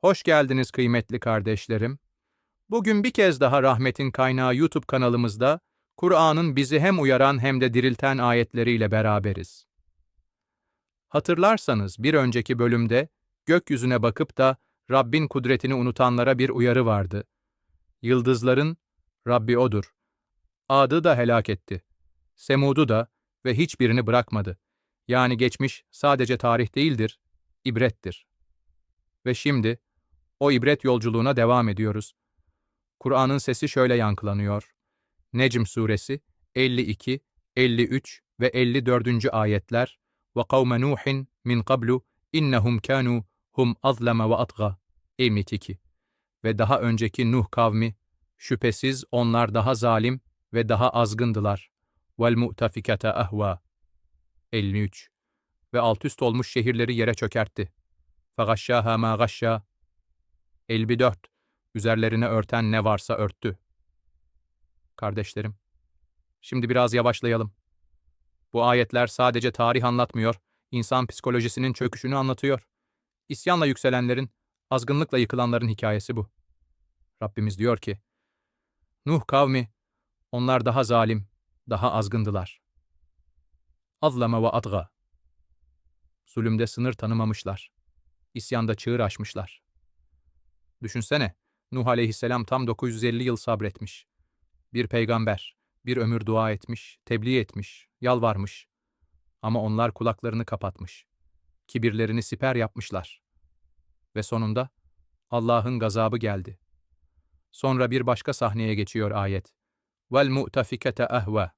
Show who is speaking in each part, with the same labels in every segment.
Speaker 1: Hoş geldiniz kıymetli kardeşlerim. Bugün bir kez daha Rahmetin Kaynağı YouTube kanalımızda Kur'an'ın bizi hem uyaran hem de dirilten ayetleriyle beraberiz. Hatırlarsanız bir önceki bölümde gökyüzüne bakıp da Rabbin kudretini unutanlara bir uyarı vardı. Yıldızların Rabbi odur. Adı da helak etti. Semud'u da ve hiçbirini bırakmadı. Yani geçmiş sadece tarih değildir, ibrettir. Ve şimdi o ibret yolculuğuna devam ediyoruz. Kur'an'ın sesi şöyle yankılanıyor. Necm suresi 52, 53 ve 54. ayetler ve kavme Nuhin min qablu innahum kanu hum azlama ve atga 22 ve daha önceki Nuh kavmi şüphesiz onlar daha zalim ve daha azgındılar. Vel mu'tafikate ahva 53 ve altüst olmuş şehirleri yere çökertti. Fagashşâhâ mâ gashşâ 54 Üzerlerine örten ne varsa örttü. Kardeşlerim, şimdi biraz yavaşlayalım. Bu ayetler sadece tarih anlatmıyor, insan psikolojisinin çöküşünü anlatıyor. İsyanla yükselenlerin, azgınlıkla yıkılanların hikayesi bu. Rabbimiz diyor ki, Nuh kavmi, onlar daha zalim, daha azgındılar. Azlama ve adga. Zulümde sınır tanımamışlar. İsyanda çığır açmışlar. Düşünsene, Nuh aleyhisselam tam 950 yıl sabretmiş. Bir peygamber, bir ömür dua etmiş, tebliğ etmiş, yalvarmış. Ama onlar kulaklarını kapatmış. Kibirlerini siper yapmışlar. Ve sonunda Allah'ın gazabı geldi. Sonra bir başka sahneye geçiyor ayet. Vel mu'tafikete ahva.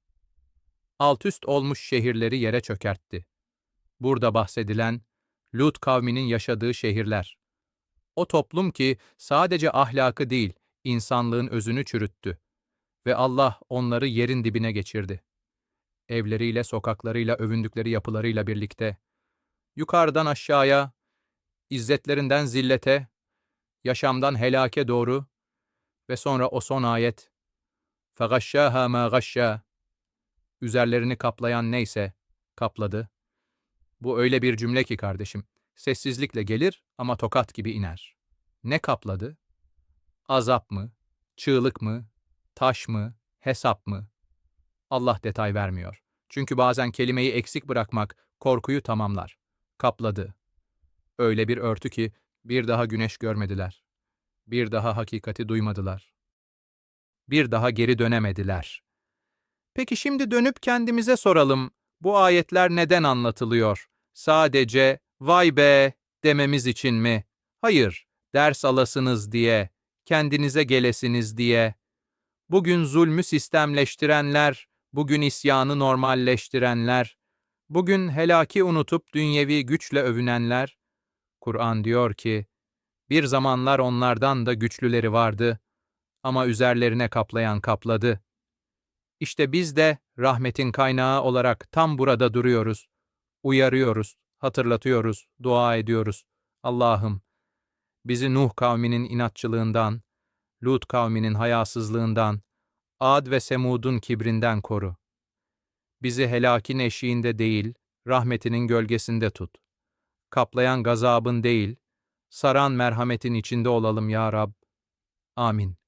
Speaker 1: Altüst olmuş şehirleri yere çökertti. Burada bahsedilen Lut kavminin yaşadığı şehirler. O toplum ki sadece ahlakı değil, insanlığın özünü çürüttü ve Allah onları yerin dibine geçirdi. Evleriyle, sokaklarıyla, övündükleri yapılarıyla birlikte, yukarıdan aşağıya, izzetlerinden zillete, yaşamdan helake doğru ve sonra o son ayet, فَغَشَّاهَا مَا غَشَّا Üzerlerini kaplayan neyse, kapladı. Bu öyle bir cümle ki kardeşim, Sessizlikle gelir ama tokat gibi iner. Ne kapladı? Azap mı? Çığlık mı? Taş mı? Hesap mı? Allah detay vermiyor. Çünkü bazen kelimeyi eksik bırakmak korkuyu tamamlar. Kapladı. Öyle bir örtü ki bir daha güneş görmediler. Bir daha hakikati duymadılar. Bir daha geri dönemediler. Peki şimdi dönüp kendimize soralım. Bu ayetler neden anlatılıyor? Sadece vay be dememiz için mi? Hayır, ders alasınız diye, kendinize gelesiniz diye. Bugün zulmü sistemleştirenler, bugün isyanı normalleştirenler, bugün helaki unutup dünyevi güçle övünenler, Kur'an diyor ki, bir zamanlar onlardan da güçlüleri vardı ama üzerlerine kaplayan kapladı. İşte biz de rahmetin kaynağı olarak tam burada duruyoruz, uyarıyoruz hatırlatıyoruz, dua ediyoruz. Allah'ım, bizi Nuh kavminin inatçılığından, Lut kavminin hayasızlığından, Ad ve Semud'un kibrinden koru. Bizi helakin eşiğinde değil, rahmetinin gölgesinde tut. Kaplayan gazabın değil, saran merhametin içinde olalım ya Rab. Amin.